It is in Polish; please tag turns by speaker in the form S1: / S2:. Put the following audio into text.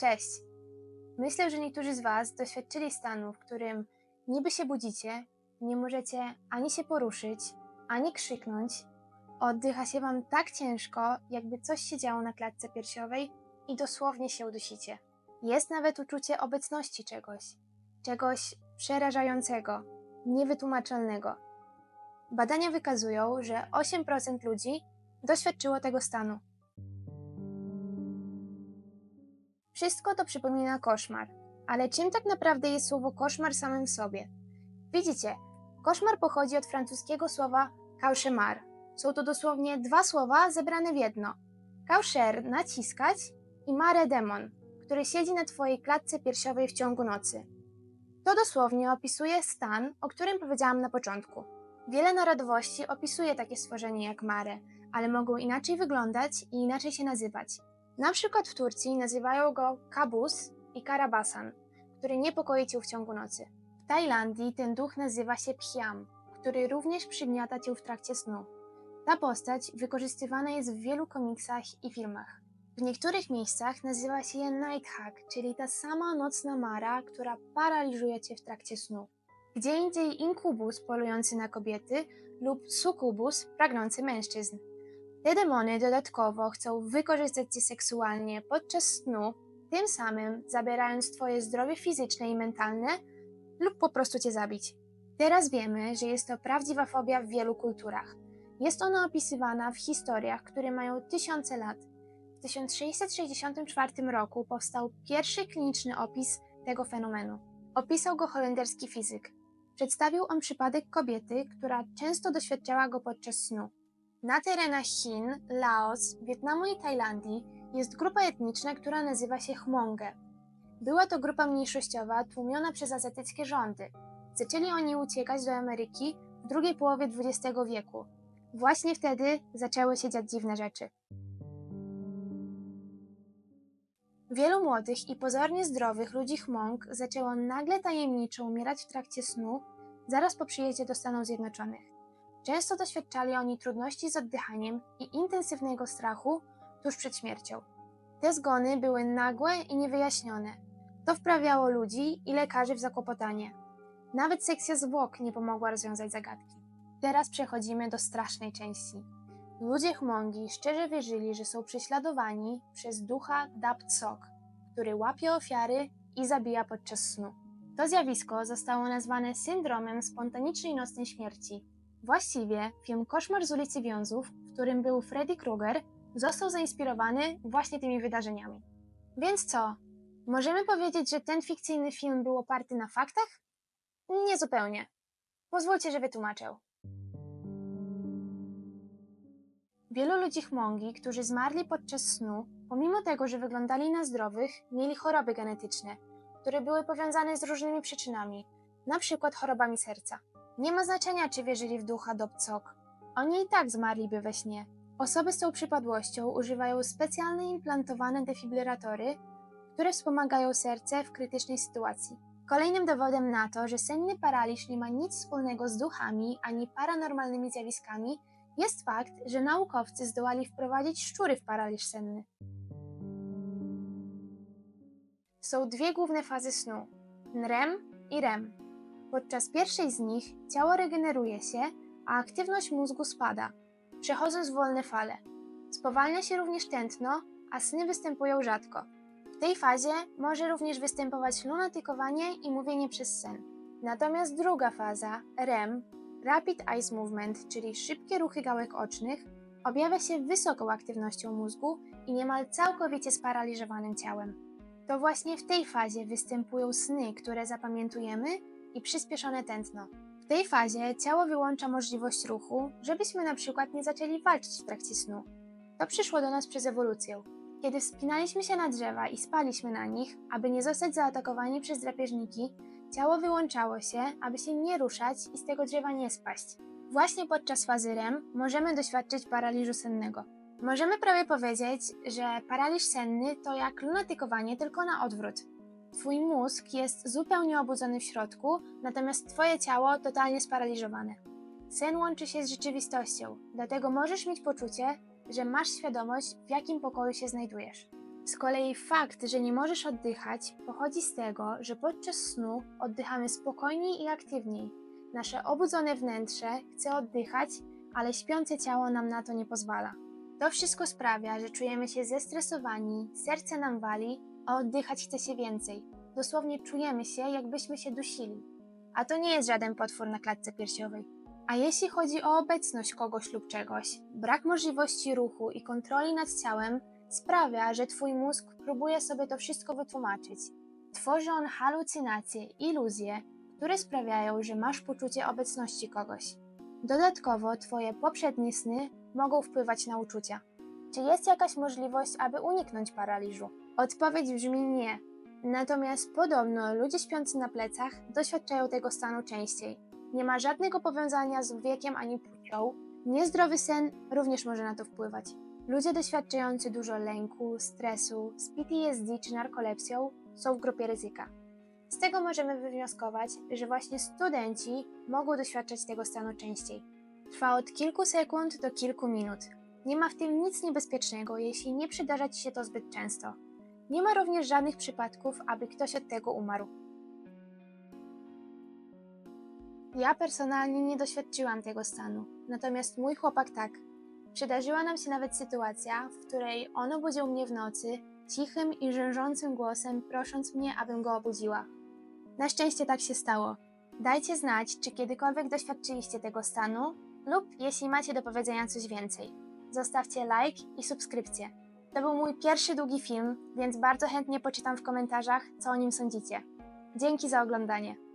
S1: Cześć! Myślę, że niektórzy z Was doświadczyli stanu, w którym niby się budzicie, nie możecie ani się poruszyć, ani krzyknąć. Oddycha się Wam tak ciężko, jakby coś się działo na klatce piersiowej i dosłownie się udusicie. Jest nawet uczucie obecności czegoś, czegoś przerażającego, niewytłumaczalnego. Badania wykazują, że 8% ludzi doświadczyło tego stanu. Wszystko to przypomina koszmar. Ale czym tak naprawdę jest słowo koszmar samym sobie? Widzicie, koszmar pochodzi od francuskiego słowa cauchemar. Są to dosłownie dwa słowa zebrane w jedno. Caucher naciskać i mare demon, który siedzi na twojej klatce piersiowej w ciągu nocy. To dosłownie opisuje stan, o którym powiedziałam na początku. Wiele narodowości opisuje takie stworzenie jak mare, ale mogą inaczej wyglądać i inaczej się nazywać. Na przykład w Turcji nazywają go kabus i karabasan, który niepokoi cię w ciągu nocy. W Tajlandii ten duch nazywa się phiam, który również przygniata cię w trakcie snu. Ta postać wykorzystywana jest w wielu komiksach i filmach. W niektórych miejscach nazywa się je Nighthawk, czyli ta sama nocna mara, która paraliżuje cię w trakcie snu. Gdzie indziej inkubus polujący na kobiety lub sukubus pragnący mężczyzn. Te demony dodatkowo chcą wykorzystać cię seksualnie podczas snu, tym samym zabierając twoje zdrowie fizyczne i mentalne lub po prostu cię zabić. Teraz wiemy, że jest to prawdziwa fobia w wielu kulturach. Jest ona opisywana w historiach, które mają tysiące lat. W 1664 roku powstał pierwszy kliniczny opis tego fenomenu. Opisał go holenderski fizyk. Przedstawił on przypadek kobiety, która często doświadczała go podczas snu. Na terenach Chin, Laos, Wietnamu i Tajlandii jest grupa etniczna, która nazywa się Hmonge. Była to grupa mniejszościowa tłumiona przez azjatyckie rządy. Zaczęli oni uciekać do Ameryki w drugiej połowie XX wieku. Właśnie wtedy zaczęły się dziać dziwne rzeczy. Wielu młodych i pozornie zdrowych ludzi Hmong zaczęło nagle tajemniczo umierać w trakcie snu zaraz po przyjeździe do Stanów Zjednoczonych. Często doświadczali oni trudności z oddychaniem i intensywnego strachu tuż przed śmiercią. Te zgony były nagłe i niewyjaśnione. To wprawiało ludzi i lekarzy w zakłopotanie. Nawet sekcja zwłok nie pomogła rozwiązać zagadki. Teraz przechodzimy do strasznej części. Ludzie Hmongi szczerze wierzyli, że są prześladowani przez ducha Daptsok, który łapie ofiary i zabija podczas snu. To zjawisko zostało nazwane syndromem spontanicznej nocnej śmierci. Właściwie film Koszmar z ulicy Wiązów, w którym był Freddy Krueger, został zainspirowany właśnie tymi wydarzeniami. Więc co? Możemy powiedzieć, że ten fikcyjny film był oparty na faktach? Nie zupełnie. Pozwólcie, że wytłumaczę. Wielu ludzi Hmongi, którzy zmarli podczas snu, pomimo tego, że wyglądali na zdrowych, mieli choroby genetyczne, które były powiązane z różnymi przyczynami, na przykład chorobami serca. Nie ma znaczenia, czy wierzyli w ducha Dobcok. Oni i tak zmarliby we śnie. Osoby z tą przypadłością używają specjalne implantowane defibrylatory, które wspomagają serce w krytycznej sytuacji. Kolejnym dowodem na to, że senny paraliż nie ma nic wspólnego z duchami ani paranormalnymi zjawiskami, jest fakt, że naukowcy zdołali wprowadzić szczury w paraliż senny. Są dwie główne fazy snu: NREM i REM. Podczas pierwszej z nich ciało regeneruje się, a aktywność mózgu spada, przechodząc w wolne fale. Spowalnia się również tętno, a sny występują rzadko. W tej fazie może również występować lunatykowanie i mówienie przez sen. Natomiast druga faza, REM, Rapid Eye Movement, czyli szybkie ruchy gałek ocznych, objawia się wysoką aktywnością mózgu i niemal całkowicie sparaliżowanym ciałem. To właśnie w tej fazie występują sny, które zapamiętujemy i przyspieszone tętno. W tej fazie ciało wyłącza możliwość ruchu, żebyśmy na przykład nie zaczęli walczyć w trakcie snu. To przyszło do nas przez ewolucję. Kiedy wspinaliśmy się na drzewa i spaliśmy na nich, aby nie zostać zaatakowani przez drapieżniki, ciało wyłączało się, aby się nie ruszać i z tego drzewa nie spaść. Właśnie podczas fazy REM możemy doświadczyć paraliżu sennego. Możemy prawie powiedzieć, że paraliż senny to jak lunatykowanie tylko na odwrót. Twój mózg jest zupełnie obudzony w środku, natomiast Twoje ciało totalnie sparaliżowane. Sen łączy się z rzeczywistością, dlatego możesz mieć poczucie, że masz świadomość, w jakim pokoju się znajdujesz. Z kolei fakt, że nie możesz oddychać, pochodzi z tego, że podczas snu oddychamy spokojniej i aktywniej. Nasze obudzone wnętrze chce oddychać, ale śpiące ciało nam na to nie pozwala. To wszystko sprawia, że czujemy się zestresowani, serce nam wali, a oddychać chce się więcej. Dosłownie czujemy się, jakbyśmy się dusili. A to nie jest żaden potwór na klatce piersiowej. A jeśli chodzi o obecność kogoś lub czegoś, brak możliwości ruchu i kontroli nad ciałem sprawia, że twój mózg próbuje sobie to wszystko wytłumaczyć. Tworzy on halucynacje, iluzje, które sprawiają, że masz poczucie obecności kogoś. Dodatkowo twoje poprzednie sny mogą wpływać na uczucia. Czy jest jakaś możliwość, aby uniknąć paraliżu? Odpowiedź brzmi nie. Natomiast podobno ludzie śpiący na plecach doświadczają tego stanu częściej. Nie ma żadnego powiązania z wiekiem ani płcią. Niezdrowy sen również może na to wpływać. Ludzie doświadczający dużo lęku, stresu, z PTSD czy narkolepsją są w grupie ryzyka. Z tego możemy wywnioskować, że właśnie studenci mogą doświadczać tego stanu częściej. Trwa od kilku sekund do kilku minut. Nie ma w tym nic niebezpiecznego, jeśli nie przydarza ci się to zbyt często. Nie ma również żadnych przypadków, aby ktoś od tego umarł. Ja personalnie nie doświadczyłam tego stanu, natomiast mój chłopak tak. Przydarzyła nam się nawet sytuacja, w której on obudził mnie w nocy cichym i rzężącym głosem, prosząc mnie, abym go obudziła. Na szczęście tak się stało. Dajcie znać, czy kiedykolwiek doświadczyliście tego stanu, lub jeśli macie do powiedzenia coś więcej. Zostawcie like i subskrypcję. To był mój pierwszy długi film, więc bardzo chętnie poczytam w komentarzach, co o nim sądzicie. Dzięki za oglądanie.